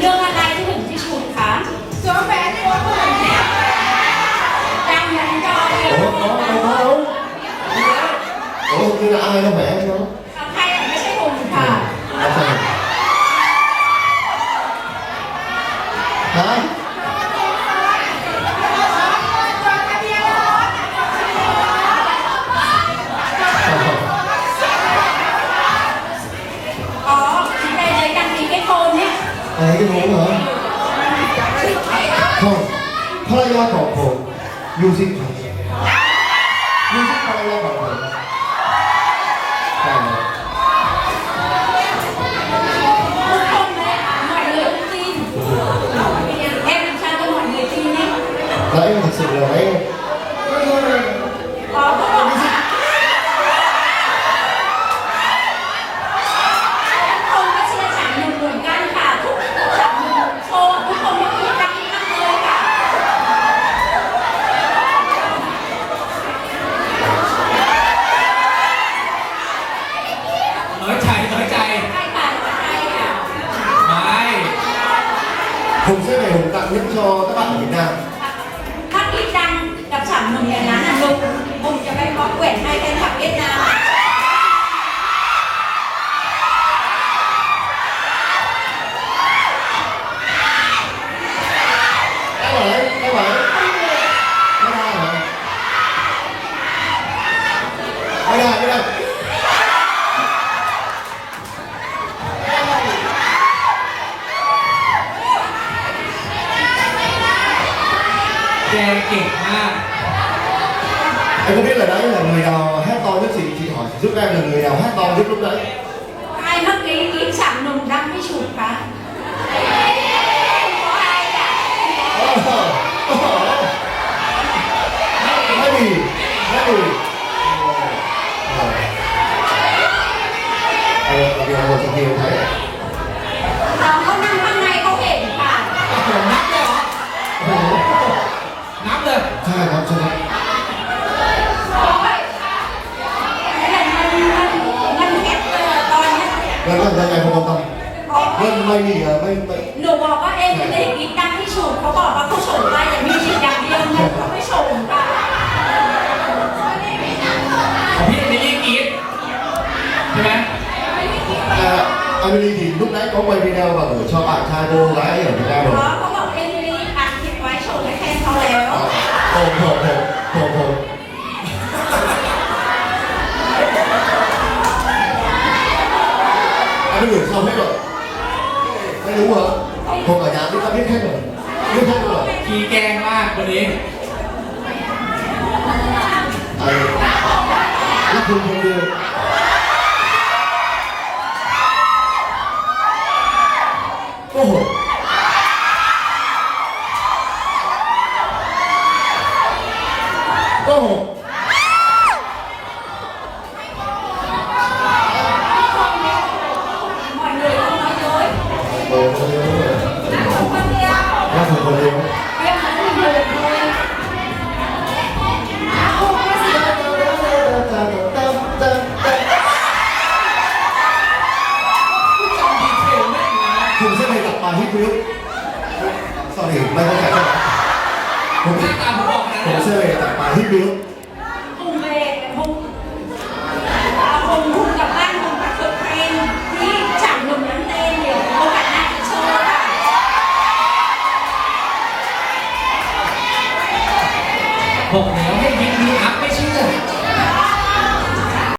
เรื่ เหรอของภรรยาของผมยูซิครับยูซิภรรยาของผมใช่ครับทุกคนเลยหน่อยเลยจริงเอ็มชาติหน่อยเลยจริงเนี่ย แล้วเอ็ม thực sự là mấy อ๋อเขาบอกว่าทุกคนก็เชื่อฉันหนึ่งเหมือนกันค่ะทุกฉันหนึ่งโชว์ทุกคนก็มีดังทั้งเลยค่ะ น้อยใจน้อยใจ ใช่ค่ะใช่ค่ะ ไม่ ผม sẽ về hùng tặng nhất cho các bạn ở Việt Nam ถ้าคิดดังกับฉันหนึ่งอย่างนั้นน แกเก่งมาก Em có biết là đấy là người nào hát to nhất chị chị hỏi giúp em là người nào hát to nhất lúc đấy ใครเมื่อกี้กินฉันหนุ่มดังไม่ฉุดคะเพราะอะไรอะ Hai bì Hai bì Ờ, ở kia một trong kia thấy น้อง ใช่ครับใช่ครับโอ้ยแต่มันมันมันเก็ตเลยตอนเนี้ยแล้วก็ยังไงผมต้องโอ้เล่นยไม่มีอะไม่ไม่หนูบอกว่าเอ็มไม่ได้กินดังที่ฉุดเขาบอกว่าเขาฉุดไปอย่างมีฉีดอย่างเดียวนะเขาไม่ฉุดค่ะของพี่เอมิลี่กรีดใช่ไหม à, Emily thì lúc nãy có quay video và gửi cho bạn trai cô gái ở Việt Nam เพ rồi ราะเขาบอกเอ็มมีอัดคลิปไว้โชว์ให้แฟนเขาแล้ว ผมผมผมผมอันนี้เข้าให้หน่อยไม่รู้เหรอผมอาจารย์นี่ครับนี่แค่หน่อยนี่แค่หน่อยขี้แกงมากวันนี้แล้วคุณคนดีโอ้โห sorry ไม่เข้าใจใช่ไหมผมหน้าตาผมบอกนะผมจะไปตัดปลาที่พื้น cùng về cùng à, cùng cùng gặp anh cùng các thực em đi chẳng đừng nhắn tên nhiều có khả năng đi chơi cả บอกแล้วให้ยิ้มยิ้ม